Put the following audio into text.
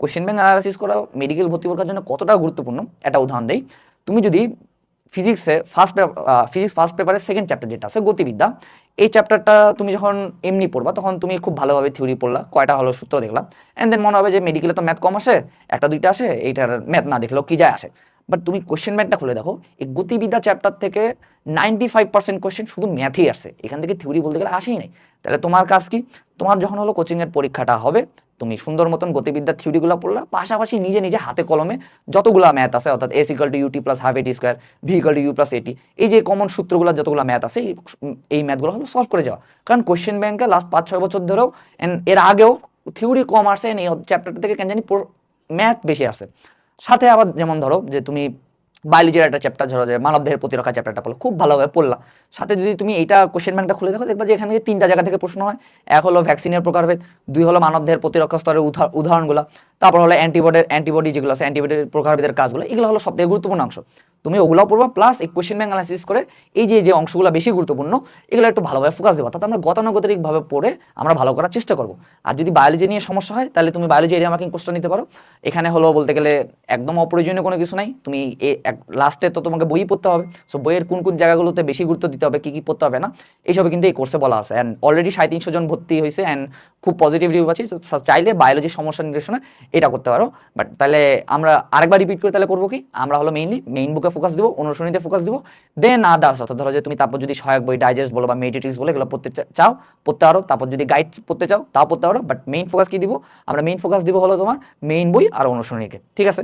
Question bank analysis করা medical ভর্তি পরীক্ষার জন্য কতটা গুরুত্বপূর্ণ? একটা উদাহরণ দেই। তুমি যদি ফিজিক্সে ফার্স্ট ফিজিক্স ফার্স্ট পেপারের সেকেন্ড চ্যাপ্টার যেটা আছে, গতিবিদ্যা, এই চ্যাপ্টারটা তুমি যখন এমনি পড়বা, তখন তুমি খুব ভালোভাবে থিওরি পড়লা, কয়টা হলো সূত্র দেখলাম অ্যান্ড দেন মনে হবে যে মেডিকেলে তো ম্যাথ কম আসে, একটা দুইটা আসে, এইটার ম্যাথ না দেখলেও কি যায় আসে। বাট তুমি কোয়েশ্চেন ব্যাংকটা খুলে দেখো, এই গতিবিদ্যা চ্যাপ্টার থেকে নাইনটি ফাইভ পার্সেন্ট কোয়েশ্চেন শুধু ম্যাথই আসছে এখান থেকে থিওরি বলতে গেলে আসেই নাই। তাহলে তোমার কাজ কি? তোমার যখন হলো কোচিংয়ের পরীক্ষাটা হবে, তুমি সুন্দর মতন গতিবিদ্যার থিওরিগুলো পড়লা, পাশাপাশি নিজে নিজে হাতে কলমে যতগুলো ম্যাথ আছে, অর্থাৎ S equal to UT plus half AT square V equal to U plus AT এই যে কমন সূত্রগুলো, যতগুলো ম্যাথ আছে, এই- ম্যাথগুলো হলো সলভ করে যাওয়া। কারণ কোয়েশ্চেন ব্যাংকে লাস্ট পাঁচ, ছয় বছর ধরেও এর আগেও থিওরি কম আসে এই চ্যাপ্টারটা থেকে কেন জানি ম্যাথ বেশি আসে। সাথে আবার যেমন ধরো, যে তুমি বায়োলজির একটা চ্যাপ্টার ধরা যায় মানবদেহের প্রতিরক্ষা চ্যাপ্টারটা পড়ল খুব ভালোভাবে পড়লাম। সাথে যদি তুমি এইটা কোয়েশ্চেন ব্যাংকটা খুলে দেখো, দেখবা যে এখান তিনটা জায়গা থেকে প্রশ্ন হয়, এক হলো ভ্যাকসিনের প্রকারভেদ, দুই হলো মানবদেহের প্রতিরক্ষা স্তরের উদাহরণগুলো, তারপর হলো অ্যান্টিবডির অ্যান্টিবডি যেগুলো আছে অ্যান্টিবডির প্রকারভেদের কাজগুলো, এগুলো হলো সব থেকে গুরুত্বপূর্ণ অংশ। তুমি ওগুলো পড়বা প্লাস এই ব্যাংক অ্যানালাইসিস করে এই যে যে অংশগুলো বেশি গুরুত্বপূর্ণ, এগুলো একটু ভালোভাবে ফোকাস দেবো। অর্থাৎ আমরা গতানুগতিকভাবে পড়ে আমরা ভালো করার চেষ্টা করব। আর যদি বায়োলজি নিয়ে সমস্যা হয়, তাহলে তুমি বায়োলজি এরিয়া মার্কিং কোর্সটা নিতে পারো। এখানে হলো বলতে গেলে একদম অপ্রয়োজনীয় কোনো কিছু নাই। তুমি লাস্টে তো তোমাকে বই পড়তে হবে। সো বইয়ের কোন কোন জায়গাগুলোতে বেশি গুরুত্ব দিতে হবে, কি কি পড়তে হবে, না? এইসবে কিন্তু এই কোর্সে বলা আছে। অ্যান্ড অলরেডি সাড়ে তিনশো জন ভর্তি হয়েছে অ্যান্ড খুব পজিটিভ রিভিউ আছে চাইলে বায়োলজির সমস্যা নিরসনে এটা করতে পারো। বাট তাহলে আমরা আরেকবার রিপিট করে তাহলে করব কি? আমরা হলো মেইনলি মেইন বুকে ফোকাস দিব অনুশীলনীতে ফোকাস দিব দেন আদার্স অর্থাৎ ধরো যে তুমি তারপর যদি সহায়ক বই ডাইজেস্ট বলো বা মেডিটিক্স বলো, এগুলো পড়তে চাও, পড়তে পারো। তারপর যদি গাইড পড়তে চাও, তাও পড়তে পারো বাট মেইন ফোকাস কি দিব? আমরা মেইন ফোকাস দিব হলো তোমার মেইন বই আর অনুশীলনীকে ঠিক আছে?